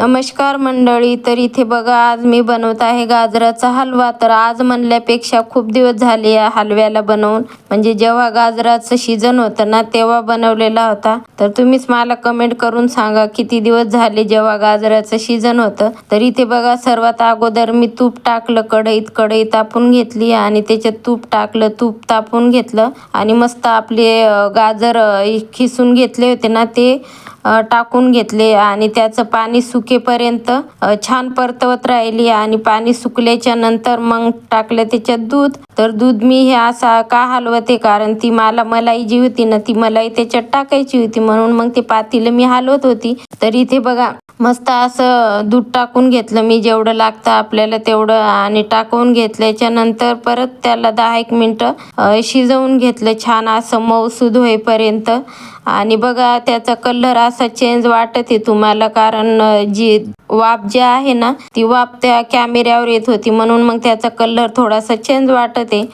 नमस्कार मंडळी तर इथे बघा आज मी बनवत आहे गाजराचा हलवा. तर आज म्हणल्यापेक्षा खूप दिवस झाले या हलव्याला बनवून. म्हणजे जेव्हा गाजराचं सीजन होतं ना तेव्हा बनवलेला होता. तर तुम्हीच मला कमेंट करून सांगा किती दिवस झाले जेव्हा गाजराचं सीजन होतं. तर इथे बघा सर्वात अगोदर मी तूप टाकलं कढईत कढई तापून घेतली आणि त्याच्यात तूप टाकलं तूप तापून घेतलं. आणि मस्त आपले गाजर खिसून घेतले होते ना ते. टाकून घेतले आणि त्याचं पाणी सुकेपर्यंत छान परतवत राहिली आणि पाणी सुकल्याच्या नंतर मग टाकलं त्याच्यात दूध. तर दूध मी हे असा का हलवते? कारण ती मला मलाई जी होती ना ती मलाई त्याच्यात टाकायची होती. म्हणून मग ते पातीलं मी हलवत होती. तर इथे बघा मस्त असं दूध टाकून घेतलं मी जेवढं लागतं आपल्याला तेवढं आणि टाकून घेतल्याच्या नंतर परत त्याला दहा एक मिनटं शिजवून घेतलं छान असं मऊसूद होईपर्यंत. आणि बघा त्याचा कलर असा चेंज वाटत आहे तुम्हाला कारण जी वाफ जी आहे ना ती वाफ त्या कॅमेऱ्यावर येत होती. म्हणून मग त्याचा कलर थोडासा चेंज वाटत आहे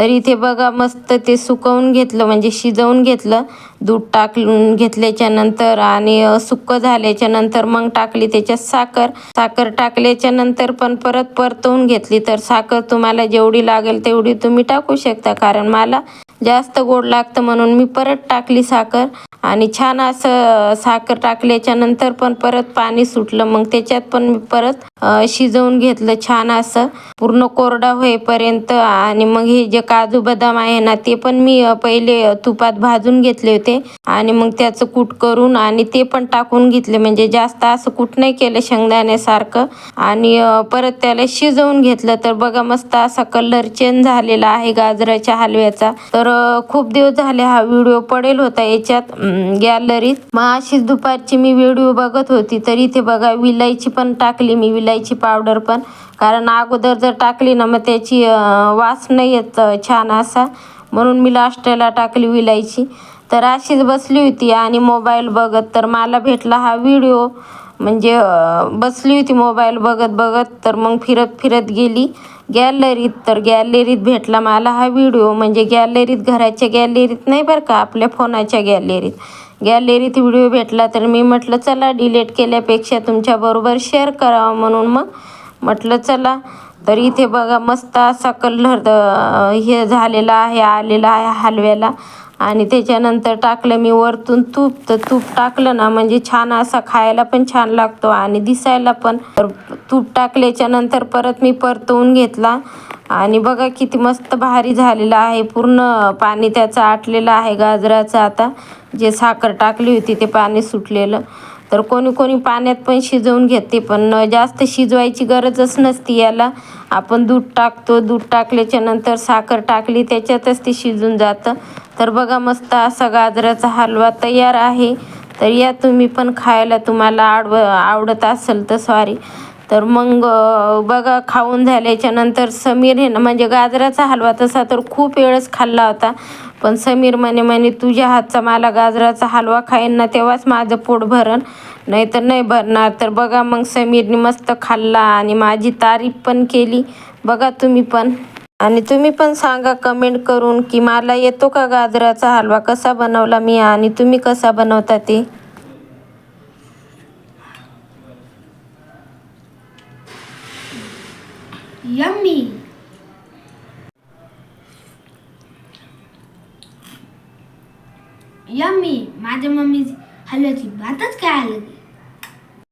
तर इथे बघा मस्त ते सुकवून घेतलं म्हणजे शिजवून घेतलं दूध टाकून घेतल्याच्या नंतर आणि अ, सुक्क झाल्याच्यानंतर मग टाकली त्याच्यात साखर. साखर टाकल्याच्या नंतर पण परत परतवून घेतली. तर साखर तुम्हाला जेवढी लागेल तेवढी तुम्ही टाकू शकता. कारण मला जास्त गोड लागतं म्हणून मी परत टाकली साखर. आणि छान असं साखर टाकल्याच्या नंतर पण परत पाणी सुटलं. मग त्याच्यात पण मी परत शिजवून घेतलं छान असं. पूर्ण कोरडा होईपर्यंत आणि मग हे जे काजू बदाम आहे ना ते पण मी पहिले तुपात भाजून घेतले होते. आणि मग त्याचं कूट करून आणि ते पण टाकून घेतले. म्हणजे जास्त असं कूट नाही केलं शेंगदाण्यासारखं. आणि परत त्याला शिजवून घेतलं. तर बघा मस्त असा कलर चेंज झालेला आहे गाजराच्या हलव्याचा. तर खूप दिवस झाले हा व्हिडिओ पडेल होता याच्यात गॅलरीत. मग अशीच दुपारची मी व्हिडिओ बघत होती. तर इथे बघा विलायची पण टाकली मी इलायची पावडर पण. कारण अगोदर जर टाकली ना मग त्याची वास नाही येत छान असा. म्हणून मी लास्टला टाकली विलायची. तर अशीच बसली होती आणि मोबाईल बघत तर मला भेटला हा व्हिडिओ म्हणजे बसली होती मोबाईल बघत बघत तर मग फिरत फिरत गेली. गॅलरीत तर गॅलरीत भेटला मला हा व्हिडिओ म्हणजे गॅलरीत घराच्या गॅलरीत नाही बरं का आपल्या फोनाच्या गॅलरीत गॅलरीत व्हिडिओ भेटला तर मी म्हटलं चला डिलीट केल्यापेक्षा तुमच्याबरोबर शेअर करावा म्हणून मग म्हटलं चला तर इथे बघा मस्त असा कलर हे झालेला आहे आलेला आहे हलव्याला. आणि त्याच्यानंतर टाकलं मी वरतून तूप. तर तूप टाकलं ना म्हणजे छान असा खायला पण छान लागतो आणि दिसायला पण. तूप टाकल्याच्या नंतर परत मी परतवून घेतला. आणि बघा किती मस्त भारी झालेला आहे. पूर्ण पाणी त्याचं आटलेलं आहे गाजराचं आता. जे साखर टाकली होती ते पाणी सुटलेलं. तर कोणी कोणी पाण्यात पण शिजवून घेते पण जास्त शिजवायची गरजच नसती याला. आपण दूध टाकतो दूध टाकल्याच्या नंतर साखर टाकली त्याच्यातच ते शिजून जातं. तर बघा मस्त असा गाजराचा हलवा तयार आहे. तर या तुम्ही पण खायला तुम्हाला आवड आवडत असेल तर सॉरी तर मग बघा खाऊन झाल्याच्यानंतर समीर हे ना म्हणजे गाजराचा हलवा तसा तर खूप वेळच खाल्ला होता. पण समीर म्हणे म्हणे तुझ्या हातचा मला गाजराचा हलवा खाईन ना तेव्हाच माझं पोट भरण. नाही तर नाही भरणार. तर बघा मग समीरने मस्त खाल्ला आणि माझी तारीफ पण केली. बघा तुम्ही पण. आणि तुम्ही पण सांगा कमेंट करून की मला येतो का गाजराचा हलवा? कसा बनवला मी आणि तुम्ही कसा बनवता ते? यम्मी यम्मी माझ्या मम्मी हलव्याची बातच